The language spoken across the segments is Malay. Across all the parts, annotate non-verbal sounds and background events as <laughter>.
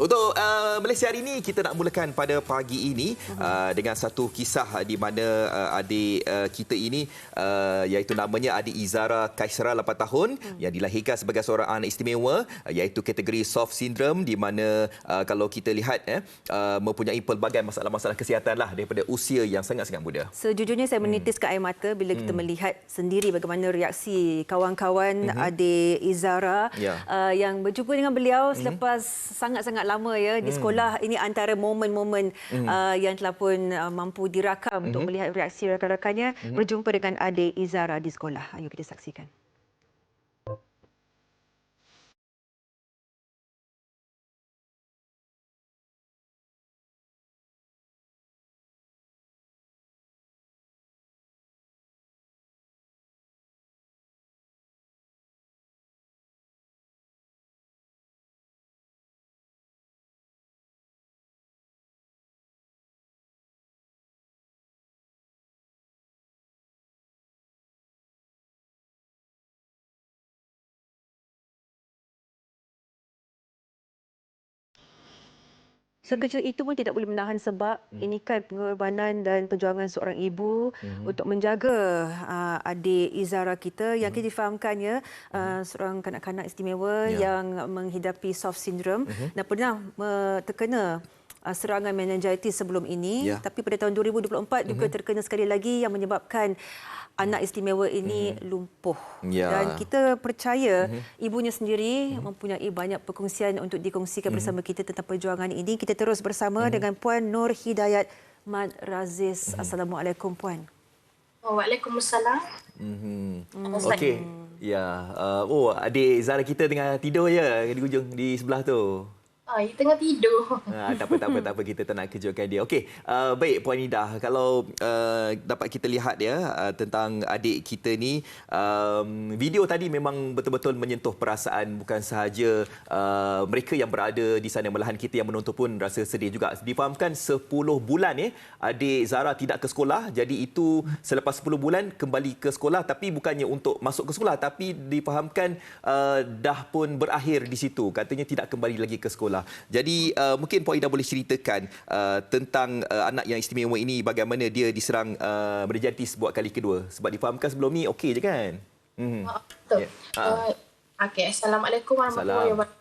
Untuk uh, Malaysia hari ini kita nak mulakan pada pagi ini uh, dengan satu kisah di mana uh, adik uh, kita ini uh, iaitu namanya adik Izara Kaisara 8 tahun hmm. yang dilahirkan sebagai seorang anak istimewa uh, iaitu kategori soft syndrome di mana uh, kalau kita lihat eh uh, mempunyai pelbagai masalah-masalah kesihatan lah daripada usia yang sangat-sangat muda. Sejujurnya saya menitiskan hmm. air mata bila kita hmm. melihat sendiri bagaimana reaksi kawan-kawan hmm. adik Izara yeah. uh, yang berjumpa dengan beliau hmm. selepas sangat-sangat lama ya di hmm. sekolah ini antara momen-momen mm. uh, yang telah pun uh, mampu dirakam mm-hmm. untuk melihat reaksi rakan-rakannya mm-hmm. berjumpa dengan adik Izara di sekolah. Ayo kita saksikan. Sekecil itu pun tidak boleh menahan sebab hmm. ini kan pengorbanan dan perjuangan seorang ibu hmm. untuk menjaga uh, adik Izara kita yang hmm. kita difahamkannya uh, hmm. seorang kanak-kanak istimewa ya. yang menghidapi soft syndrome hmm. dan pernah uh, terkena uh, serangan meningitis sebelum ini ya. tapi pada tahun 2024 hmm. juga terkena sekali lagi yang menyebabkan anak istimewa ini mm-hmm. lumpuh. Ya. Dan kita percaya mm-hmm. ibunya sendiri mm-hmm. mempunyai banyak perkongsian untuk dikongsikan mm-hmm. bersama kita tentang perjuangan ini. Kita terus bersama mm-hmm. dengan Puan Nur Hidayat Mad Raziz. Mm-hmm. Assalamualaikum Puan. Oh, Waalaikumsalam. Mm-hmm. Okey. Ya. Uh, oh, adik Zara kita tengah tidur ya di ujung di sebelah tu. Ah, tengah tidur. <laughs> Ah, tak apa, tak apa, tak apa. Kita tak nak kejutkan dia. Okey, uh, baik Puan Ida. Kalau uh, dapat kita lihat ya uh, tentang adik kita ni, um, video tadi memang betul-betul menyentuh perasaan bukan sahaja uh, mereka yang berada di sana malahan kita yang menonton pun rasa sedih juga. Difahamkan 10 bulan ya, adik Zara tidak ke sekolah. Jadi itu selepas 10 bulan kembali ke sekolah tapi bukannya untuk masuk ke sekolah tapi difahamkan uh, dah pun berakhir di situ. Katanya tidak kembali lagi ke sekolah sekolah. Jadi uh, mungkin Puan Ida boleh ceritakan uh, tentang uh, anak yang istimewa ini bagaimana dia diserang uh, meningitis buat kali kedua. Sebab difahamkan sebelum ni okey je kan? Hmm. Oh, betul. Yeah. Ya. Uh, okay. Assalamualaikum warahmatullahi wabarakatuh.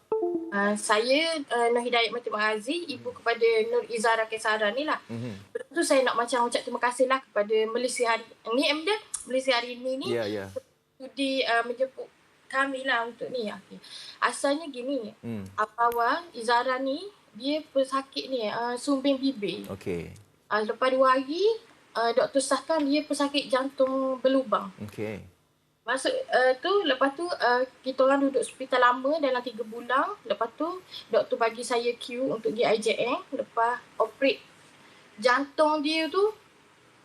Uh, saya uh, Nur Hidayat Mati Mahazi, ibu kepada Nur Izara Kesara ni lah. Mm-hmm. Betul saya nak macam ucap terima kasih lah kepada Malaysia hari ni, Malaysia hari ni ni. Yeah, yeah. Sudi uh, menjemput kami lah untuk ni. Okay. Asalnya gini, hmm. awal Izara ni, dia pesakit ni, uh, sumbing bibir. Okay. Uh, lepas dua hari, uh, doktor sahkan dia pesakit jantung berlubang. Okay. Masuk uh, tu, lepas tu uh, kita orang duduk hospital lama dalam tiga bulan. Lepas tu, doktor bagi saya queue untuk pergi IJN. Lepas operate jantung dia tu,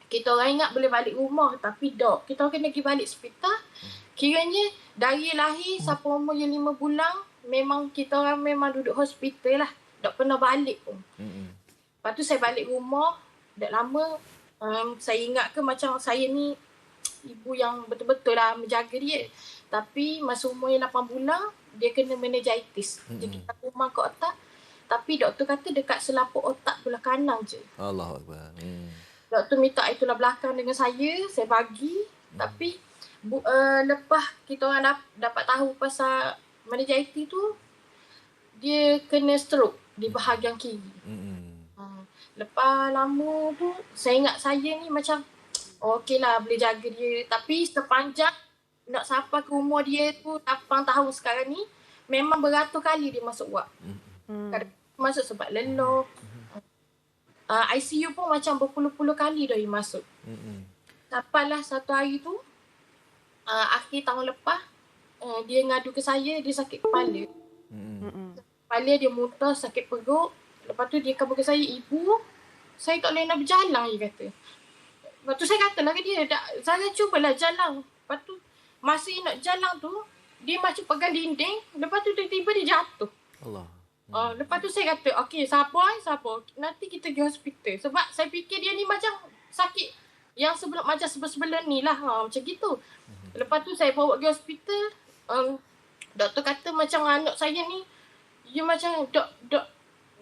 kita orang ingat boleh balik rumah. Tapi dok, kita orang kena pergi balik hospital. Hmm. Kiranya dari lahir hmm. sampai umur yang lima bulan memang kita orang memang duduk hospital lah. Tak pernah balik pun. Hmm. Lepas tu saya balik rumah. Tak lama um, saya ingat ke macam saya ni ibu yang betul-betul lah menjaga dia. Tapi masa umur yang 8 bulan dia kena meningitis. Hmm. Dia kita rumah ke otak. Tapi doktor kata dekat selaput otak belah kanan je. Allah Hmm. Doktor minta itulah belakang dengan saya. Saya bagi. Hmm. Tapi bu, uh, lepas kita orang dap, dapat tahu pasal meningitis tu dia kena stroke di bahagian kiri. Mm-hmm. Uh, lepas lama tu saya ingat saya ni macam okey lah boleh jaga dia tapi sepanjang nak sampai ke umur dia tu 8 tahun sekarang ni memang beratus kali dia masuk ward. Mm-hmm. Kadang masuk sebab leluh. Mm-hmm. Uh, ICU pun macam berpuluh-puluh kali dah dia masuk. Mm-hmm. Sampailah satu hari tu uh, akhir tahun lepas uh, dia ngadu ke saya dia sakit kepala. Hmm. Kepala dia muntah, sakit perut. Lepas tu dia kabur ke saya, ibu, saya tak boleh nak berjalan, dia kata. Lepas tu saya katalah ke dia, saya cubalah jalan. Lepas tu, masa nak jalan tu, dia macam pegang dinding. Lepas tu tiba-tiba dia jatuh. Allah. Hmm. Uh, lepas tu saya kata, okey, siapa? Siapa? Nanti kita pergi hospital. Sebab saya fikir dia ni macam sakit yang sebelum macam sebelum-sebelum ni lah. Ha, macam gitu. Lepas tu saya bawa pergi hospital. Um, doktor kata macam anak saya ni, dia macam dok, dok,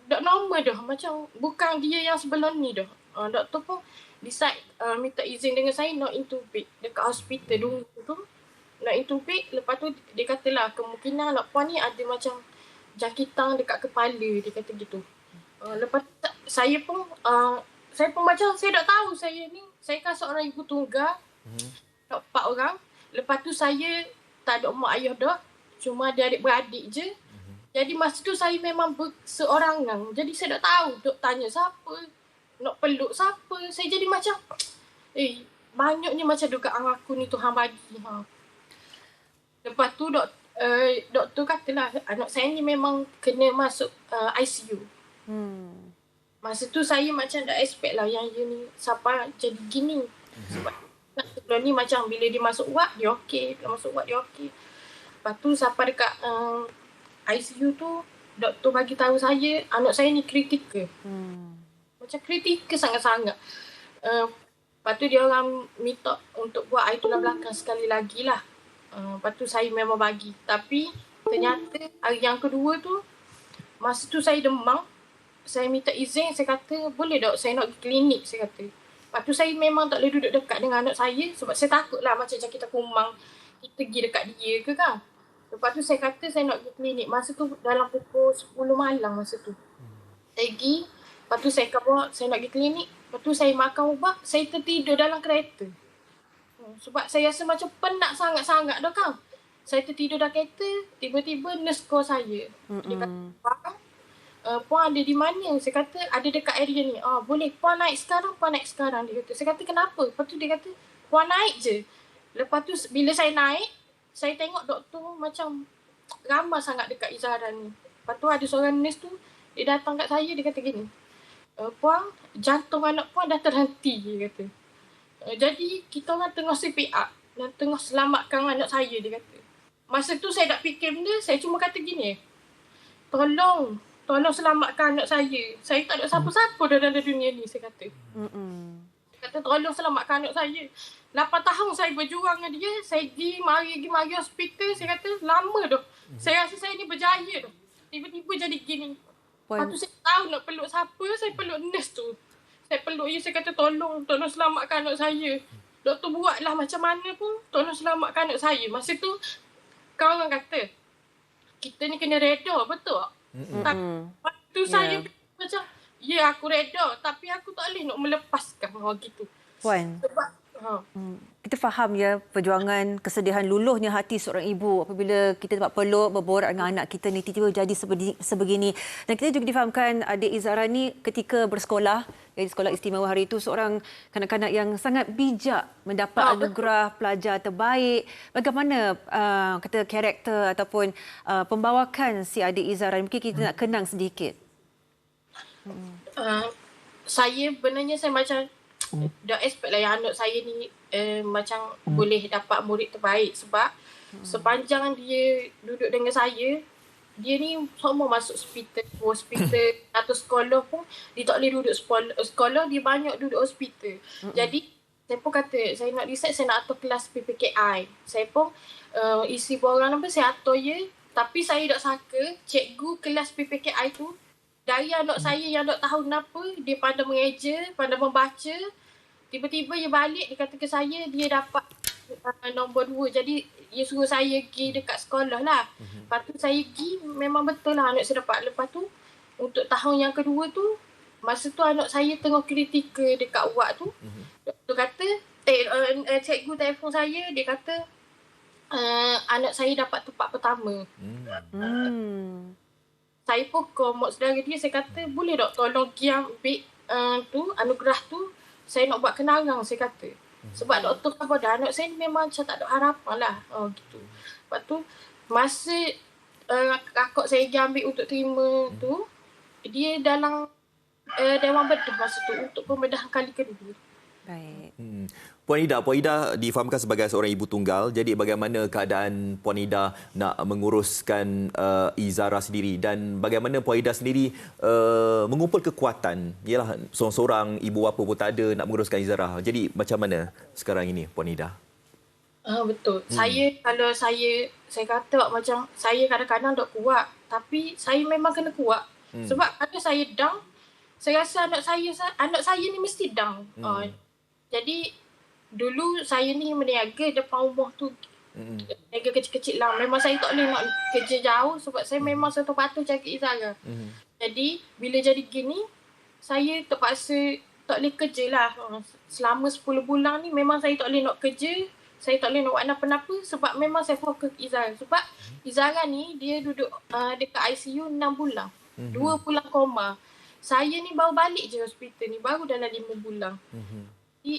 dah macam bukan dia yang sebelum ni dah. Uh, doktor pun decide uh, minta izin dengan saya not intubate dekat hospital dulu tu. Nak intubate lepas tu dia katalah kemungkinan anak puan ni ada macam jangkitan dekat kepala dia kata gitu. Uh, lepas tu, saya pun uh, saya pun macam saya tak tahu saya ni saya kan seorang ibu tunggal. Hmm. Empat orang. Lepas tu saya tak ada mak ayah dah. Cuma ada adik-beradik je. Hmm. Jadi masa tu saya memang seorangan. Jadi saya tak tahu dok tanya siapa. Nak peluk siapa. Saya jadi macam eh banyaknya macam dugaan aku ni Tuhan bagi. Ha. Lepas tu dok uh, doktor katalah anak saya ni memang kena masuk uh, ICU. Hmm. Masa tu saya macam dah expect lah yang dia ni siapa jadi gini. Sebab sebelum ni macam bila dia masuk ward dia okey. Bila masuk ward dia okey. Lepas tu sampai dekat uh, ICU tu doktor bagi tahu saya anak saya ni kritikal. Hmm. Macam kritikal sangat-sangat. Uh, lepas tu dia orang minta untuk buat air tulang belakang sekali lagi lah. Uh, lepas tu saya memang bagi. Tapi ternyata hari yang kedua tu masa tu saya demam saya minta izin, saya kata boleh tak saya nak pergi klinik, saya kata. Lepas tu saya memang tak boleh duduk dekat dengan anak saya sebab saya takut lah macam kita kumang, kita pergi dekat dia ke kan. Lepas tu saya kata saya nak pergi klinik. Masa tu dalam pukul 10 malam masa tu. Saya pergi, lepas tu saya kata saya nak pergi klinik. Lepas tu saya makan ubat, saya tertidur dalam kereta. Hmm, sebab saya rasa macam penat sangat-sangat dah kan. Saya tertidur dalam kereta, tiba-tiba nurse call saya. Mm-mm. Dia kata, uh, puan ada di mana? Saya kata ada dekat area ni. Ah boleh puan naik sekarang, puan naik sekarang dia kata. Saya kata kenapa? Lepas tu dia kata puan naik je. Lepas tu bila saya naik, saya tengok doktor macam ramai sangat dekat Izara ni. Lepas tu ada seorang nurse tu, dia datang kat saya, dia kata gini. Uh, puan, jantung anak puan dah terhenti, dia kata. Uh, jadi, kita orang tengah CPR dan tengah selamatkan anak saya, dia kata. Masa tu saya tak fikir benda, saya cuma kata gini. Tolong, tolong selamatkan anak saya. Saya tak ada siapa-siapa dalam dunia ni, saya kata. Mm-mm. Kata tolong selamatkan anak saya. 8 tahun saya berjuang dengan dia, saya pergi mari pergi mari hospital, saya kata lama dah. Saya rasa saya ni berjaya dah. Tiba-tiba jadi gini. Lepas tu saya tahu nak peluk siapa, saya peluk nurse tu. Saya peluk dia, saya kata tolong, tolong selamatkan anak saya. Doktor buatlah macam mana pun, tolong selamatkan anak saya. Masa tu, kau orang kata, kita ni kena reda, betul tak? Mm-hmm. Tapi waktu yeah. saya macam, ya aku reda tapi aku tak boleh nak melepaskan orang gitu. Puan. Sebab ha. Hmm. Kita faham ya perjuangan kesedihan luluhnya hati seorang ibu apabila kita dapat peluk berborak dengan anak kita ni tiba-tiba jadi sebegini. Dan kita juga difahamkan adik Izara ni ketika bersekolah di sekolah istimewa hari itu seorang kanak-kanak yang sangat bijak mendapat oh, anugerah pelajar terbaik. Bagaimana uh, kata karakter ataupun uh, pembawakan si adik Izara mungkin kita hmm. nak kenang sedikit. Uh, saya benarnya saya macam hmm. dah expect lah yang anak saya ni uh, macam hmm. boleh dapat murid terbaik sebab hmm. sepanjang dia duduk dengan saya dia ni semua masuk hospital hospital <coughs> atau sekolah pun dia tak boleh duduk sekolah, sekolah dia banyak duduk hospital hmm. jadi saya pun kata saya nak decide saya nak atur kelas PPKI saya pun uh, isi borang apa saya atur je tapi saya tak sangka cikgu kelas PPKI tu dari anak hmm. saya yang tak tahu kenapa dia pandai mengeja, pandai membaca tiba-tiba dia balik dia kata ke saya dia dapat uh, nombor dua jadi dia suruh saya pergi dekat sekolah lah mm-hmm. lepas tu saya pergi memang betul lah anak saya dapat lepas tu untuk tahun yang kedua tu masa tu anak saya tengah kritikal dekat ward tu mm-hmm. doktor kata eh, uh, uh, cikgu telefon saya dia kata uh, anak saya dapat tempat pertama mm. saya pun komod saudara dia saya kata boleh tak tolong pergi ambil uh, tu anugerah tu saya nak buat kenangan saya kata. Hmm. Sebab doktor kata dah anak saya memang macam tak ada harapan lah. Oh, gitu. Lepas tu masa uh, kakak saya pergi ambil untuk terima hmm. tu dia dalam uh, Dewan Bedah masa tu untuk pembedahan kali kedua. Baik. Hmm. Puan Ida, Puan Ida difahamkan sebagai seorang ibu tunggal. Jadi bagaimana keadaan Puan Ida nak menguruskan uh, Izara sendiri dan bagaimana Puan Ida sendiri uh, mengumpul kekuatan? Yalah seorang-seorang ibu apa pun tak ada nak menguruskan Izara. Jadi macam mana sekarang ini Puan Ida? Uh, betul. Hmm. Saya kalau saya saya kata macam saya kadang-kadang tak kuat tapi saya memang kena kuat. Hmm. Sebab kalau saya down saya rasa anak saya sa- anak saya ni mesti down. Hmm. Uh, jadi dulu saya ni meniaga depan rumah tu Hmm. Niaga kecil-kecil lah. Memang saya tak boleh nak kerja jauh sebab saya memang satu patuh jaga Izara. Hmm. Jadi bila jadi gini, saya terpaksa tak boleh kerja lah. Uh, Selama 10 bulan ni memang saya tak boleh nak kerja. Saya tak boleh nak buat apa-apa sebab memang saya fokus Izara. Sebab Izara ni dia duduk uh, dekat ICU 6 bulan. Mhm. Dua bulan koma. Saya ni baru balik je hospital ni. Baru dalam 5 bulan. Mhm. Jadi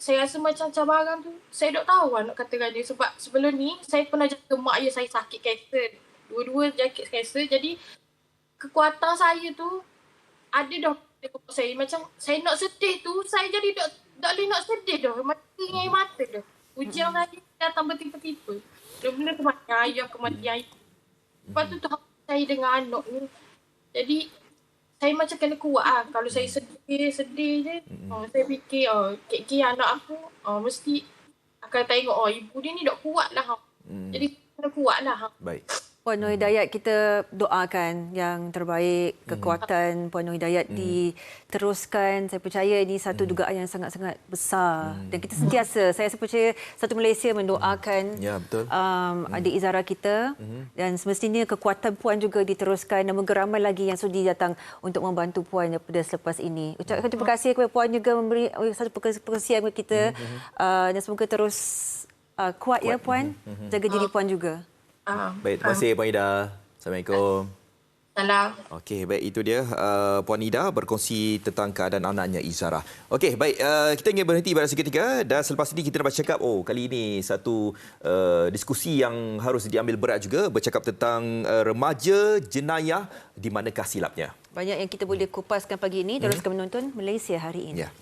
saya rasa macam cabaran tu saya tak tahu lah nak kata dengan dia sebab sebelum ni saya pernah jaga mak ayah saya sakit kanser. Dua-dua sakit kanser jadi kekuatan saya tu ada dah kepala saya macam saya nak sedih tu saya jadi tak tak boleh nak sedih dah mati dengan air mata dah. Ujian saya datang bertiba-tiba. Bila kematian ayah, kematian ayah. Lepas tu tahap saya dengan anak ni. Jadi saya macam kena kuat lah. Kalau saya sedih, sedih je. Oh, saya fikir, oh, kek-kek anak aku oh, mesti akan tengok, oh ibu dia ni dah kuat lah. Hmm. Jadi kena kuat lah. Baik. Puan Nur Hidayat kita doakan yang terbaik kekuatan Puan Nur Hidayat diteruskan. Saya percaya ini satu dugaan yang sangat-sangat besar. Dan kita sentiasa saya percaya satu Malaysia mendoakan Ya, betul. um, adik Izara kita. Dan semestinya kekuatan puan juga diteruskan dan moga ramai lagi yang sudi datang untuk membantu puan daripada selepas ini. Ucapkan terima kasih kepada puan juga memberi uh, satu perkongsian kepada kita. Uh, dan semoga terus uh, kuat, ya puan. Jaga diri puan juga. Ah, Baik, terima kasih Puan Ida. Assalamualaikum. Salam. Okey, baik itu dia uh, Puan Ida berkongsi tentang keadaan anaknya Izara. Okey, baik uh, kita ingin berhenti pada seketika dan selepas ini kita nak bercakap oh kali ini satu uh, diskusi yang harus diambil berat juga bercakap tentang uh, remaja jenayah di manakah silapnya. Banyak yang kita boleh kupaskan pagi ini. Teruskan menonton Malaysia hari ini. Ya.